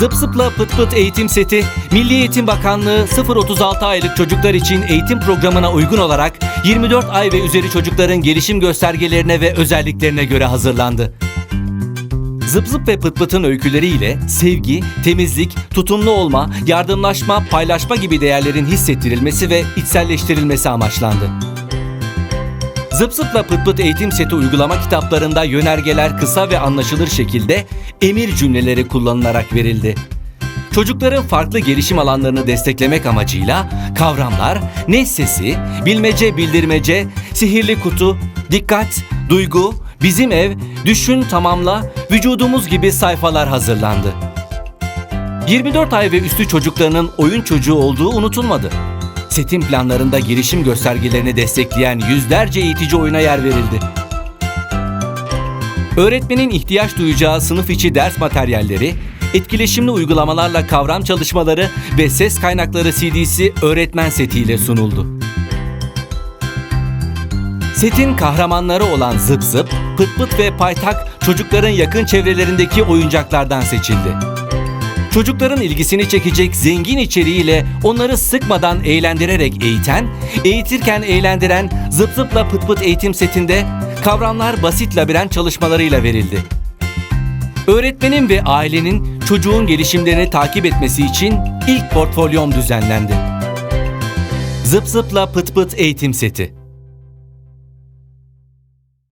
Zıp Zıp'la Pıt Pıt eğitim seti, Milli Eğitim Bakanlığı 0-36 aylık çocuklar için eğitim programına uygun olarak 24 ay ve üzeri çocukların gelişim göstergelerine ve özelliklerine göre hazırlandı. Zıp Zıp ve Pıt Pıt'ın öyküleriyle sevgi, temizlik, tutumlu olma, yardımlaşma, paylaşma gibi değerlerin hissettirilmesi ve içselleştirilmesi amaçlandı. Zıp Zıp'la Pıt Pıt eğitim seti uygulama kitaplarında yönergeler kısa ve anlaşılır şekilde emir cümleleri kullanılarak verildi. Çocukların farklı gelişim alanlarını desteklemek amacıyla kavramlar, ne sesi, bilmece bildirmece, sihirli kutu, dikkat, duygu, bizim ev, düşün tamamla, vücudumuz gibi sayfalar hazırlandı. 24 ay ve üstü çocuklarının oyun çocuğu olduğu unutulmadı. Setin planlarında gelişim göstergelerini destekleyen yüzlerce eğitici oyuna yer verildi. Öğretmenin ihtiyaç duyacağı sınıf içi ders materyalleri, etkileşimli uygulamalarla kavram çalışmaları ve ses kaynakları CD'si öğretmen setiyle sunuldu. Setin kahramanları olan Zıp Zıp, Pıt Pıt ve Paytak çocukların yakın çevrelerindeki oyuncaklardan seçildi. Çocukların ilgisini çekecek zengin içeriğiyle onları sıkmadan eğlendirerek eğiten, eğitirken eğlendiren Zıp Zıp'la Pıt Pıt eğitim setinde kavramlar basit labirent çalışmalarıyla verildi. Öğretmenin ve ailenin çocuğun gelişimlerini takip etmesi için ilk portfolyom düzenlendi. Zıp Zıp'la Pıt Pıt eğitim seti.